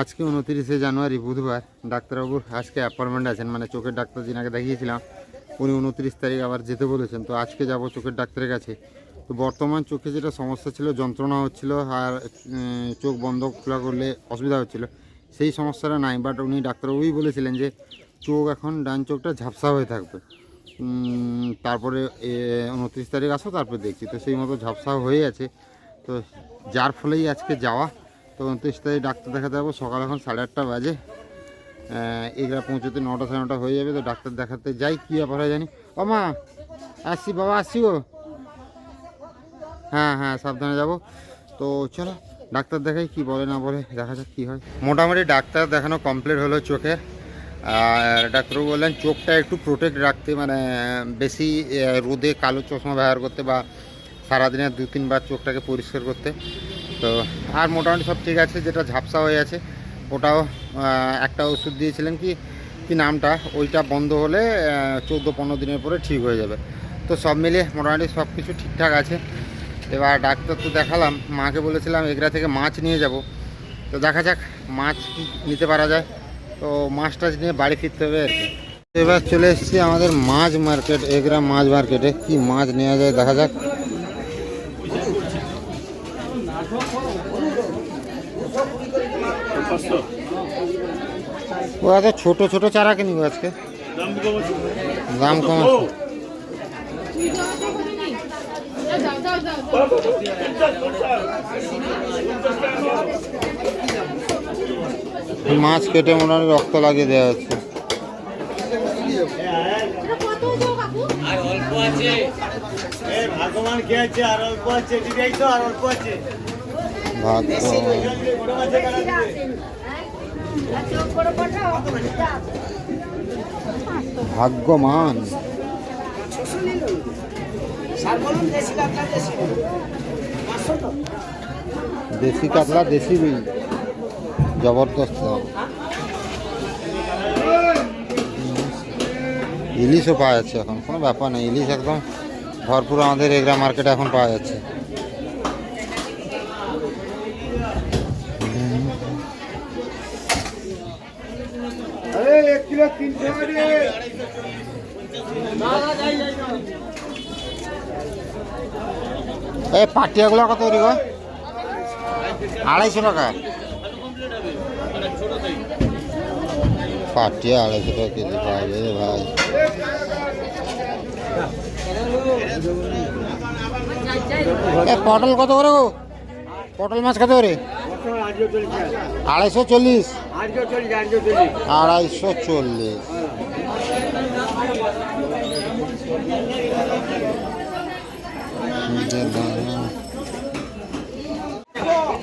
আজকে উনতিরিশে জানুয়ারি, বুধবার। ডাক্তারবাবুর আজকে অ্যাপয়েন্টমেন্ট আছেন মানে চোখের ডাক্তার যিনাকে দেখিয়েছিলাম, উনি উনত্রিশ তারিখ আবার যেতে বলেছেন। তো আজকে যাব চোখের ডাক্তারের কাছে। তো বর্তমান চোখে যেটা সমস্যা ছিল, যন্ত্রণা হচ্ছিল আর চোখ বন্ধ খোলা করলে অসুবিধা হচ্ছিল। সেই সমস্যাটা নাই বাট উনি ডাক্তারবাবুই বলেছিলেন যে, চোখ এখন ডান চোখটা ঝাপসা হয়ে থাকবে। তারপরে উনত্রিশ তারিখ আসো, তারপরে দেখছি। তো সেই মতো ঝাপসা হয়ে আছে। তো যার ফলেই আজকে যাওয়া। তো উনত্রিশ তারিখ ডাক্তার দেখাতে যাব। সকাল এখন সাড়ে আটটা বাজে। এগুলা পৌঁছতে নটা সাড়ে নটা হয়ে যাবে, তো ডাক্তার দেখাতে যাই, কী ব্যাপার হয় জানি। ও মা, আসছি বাবা, আসছি গো। হ্যাঁ হ্যাঁ সাবধানে যাব। তো চলো, ডাক্তার দেখাই কি বলে না বলে, দেখা যাক কী হয়। মোটামুটি ডাক্তার দেখানো কমপ্লিট হলো চোখে। আর ডাক্তারবাবু বললেন, চোখটা একটু প্রোটেক্ট রাখতে মানে বেশি রোদে কালো চশমা ব্যবহার করতে বা সারাদিনে দু তিনবার চোখটাকে পরিষ্কার করতে। তো আর মোটামুটি সব ঠিক আছে, যেটা ঝাপসা হয়ে আছে, ওটাও একটা ওষুধ দিয়েছিলেন কি কি নামটা, ওইটা বন্ধ হলে চৌদ্দো পনেরো দিনের পরে ঠিক হয়ে যাবে। তো সব মিলিয়ে মোটামুটি সব কিছু ঠিকঠাক আছে। এবার ডাক্তার তো দেখালাম, মাকে বলেছিলাম এগরা থেকে মাছ নিয়ে যাব। তো দেখা যাক মাছ কি নিতে পারা যায়। তো মাছ টাছ নিয়ে বাড়ি ফিরতে হবে এবার চলে এসেছি আমাদের মাছ মার্কেট, এগরা মাছ মার্কেটে, কি মাছ নেওয়া যায় দেখা যাক। ও এত ছোট ছোট চারা কিনবো আজকে। দাম কম আছে? মাছ কেটে মনে হয় রক্ত লাগিয়ে দেওয়া হচ্ছে। আর অল্প আছে। ভগবান কে আছে আর অল্প আছে আর অল্প আছে। ভাত ভাগ্যমান। দেশি কাতলা দেশি রুই। জবরদস্ত। ইলিশও পাওয়া যাচ্ছে এখন। কোনো ব্যাপার নেই। ইলিশ একদম ভরপুর আমাদের এগরা মার্কেটে এখন পাওয়া যাচ্ছে। কিলো 300 রে এই পাটিয়াগুলো কত গো? আড়াইশো টাকা। পাটিয়া আড়াইশো টাকা কেজি যায় রে ভাই। এ পটল কত করে পটল মাছ কত করে? আড়াইশো চল্লিশ। আড়াইশো চল্লিশ।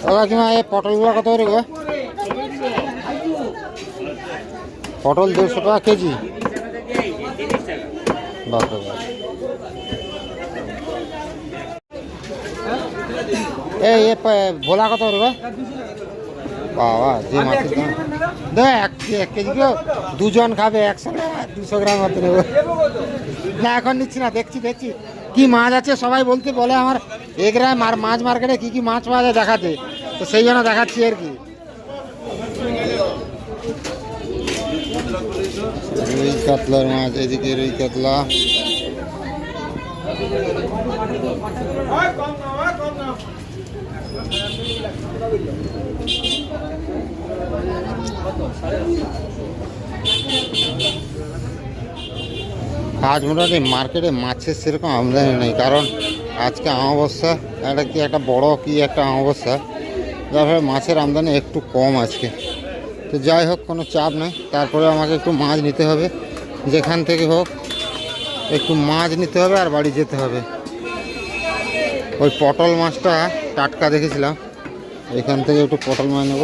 ও কাকিমা এই পটলগুলো কত করে গো? পটল দেড়শো টাকা কেজি। বাপ। এই এ ভোলা কত করে গো? বাবা যে মাছের দাম। দেখ এক এক কেজি দুজন খাবে একশো গ্রাম দুশো গ্রাম মতো নেব। না এখন নিচ্ছি না দেখছি দেখছি। কি মাছ আছে সবাই বলতে বলে আমার এগরায় মার মাছ মার্কেটে কি কি মাছ পাওয়া যায় দেখাতে। তো সেই জন্য দেখাচ্ছি আর কি। রুই কাতলার মাছ এদিকে রুই কাতলা। আজ মোটামুটি মার্কেটে মাছের সেরকম আমদানি নেই, কারণ আজকে অমাবস্যা একটা কি একটা বড় কি একটা অমাবস্যা? যার ফলে মাছের আমদানি একটু কম আজকে। তো যাই হোক, কোনো চাপ নেই। তারপরে আমাকে একটু মাছ নিতে হবে। যেখান থেকে হোক, একটু মাছ নিতে হবে আর বাড়ি যেতে হবে। ওই পটল মাছটা টাটকা দেখেছিলাম। এখান থেকে একটু পটল মাছ নেব।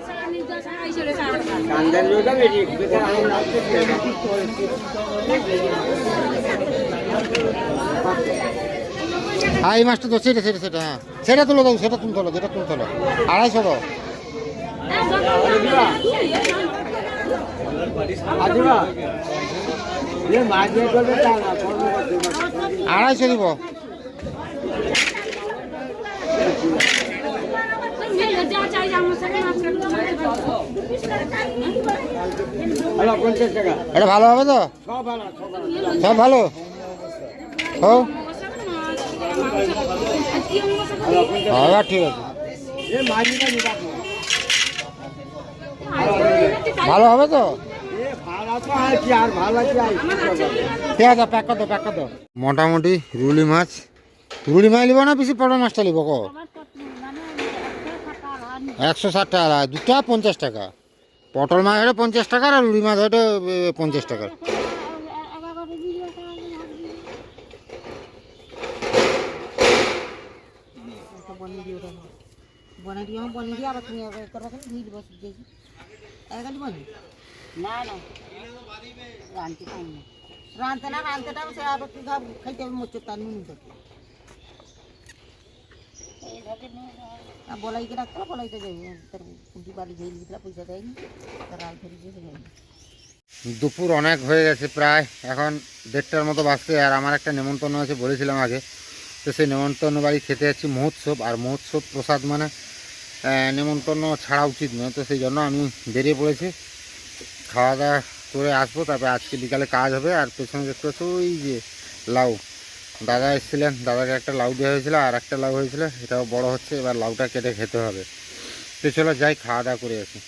হ্যাঁ এই মাছটা তো সেটা সেটা সেটা হ্যাঁ। সেটা তুলে দাও, সেটা তুমি তোলো যেটা তুমি তোলো আড়াইশো দাও। আড়াইশো দিব। যা চাই এটা ভালো হবে তো? সব ভালো ও হ্যাঁ ঠিক আছে। ভালো হবে তো? ঠিক আছে প্যাক করে প্যাক করে মোটামুটি রুলি মাছ। রুলি মাছ নিব না বেশি পড়া মাছটা নিব কো একশো ষাট টাকা। দুটা পঞ্চাশ টাকা। পটল মাছ হলে পঞ্চাশ টাকা আর রুলি মাছ হলে পঞ্চাশ টাকা। বনাই দিও বনাই দিয়ে আবার তুমি করবা বনি না না রানতে পাই না রানতে খাব খাইতে হবে। মোচর তার পয়সা দেয়নি দুপুর অনেক হয়ে গেছে প্রায়, এখন দেড়টার মতো বাজছে আর আমার একটা নেমন্তন্ন আছে বলেছিলাম আগে। তো সেই নেমন্তন্ন বাড়ি খেতে যাচ্ছি মহোৎসব, আর মহোৎসব প্রসাদ মানে নেমন্তন্ন ছাড়া উচিত নয়। তো সেই জন্য আমি বেরিয়ে পড়েছি। খাওয়া দাওয়া করে আসব, তারপরে আজকে বিকালে কাজ হবে, আর পেছনে দেখতে ওই যে লাউ। দাদা এসেছিলেন, দাদাকে একটা লাউ দেওয়া হয়েছিল আর একটা লাউ হয়েছিল, এটাও বড় হচ্ছে, এবার লাউটা কেটে খেতে হবে। তো চলো যাই, খাওয়া দাওয়া করে আসি।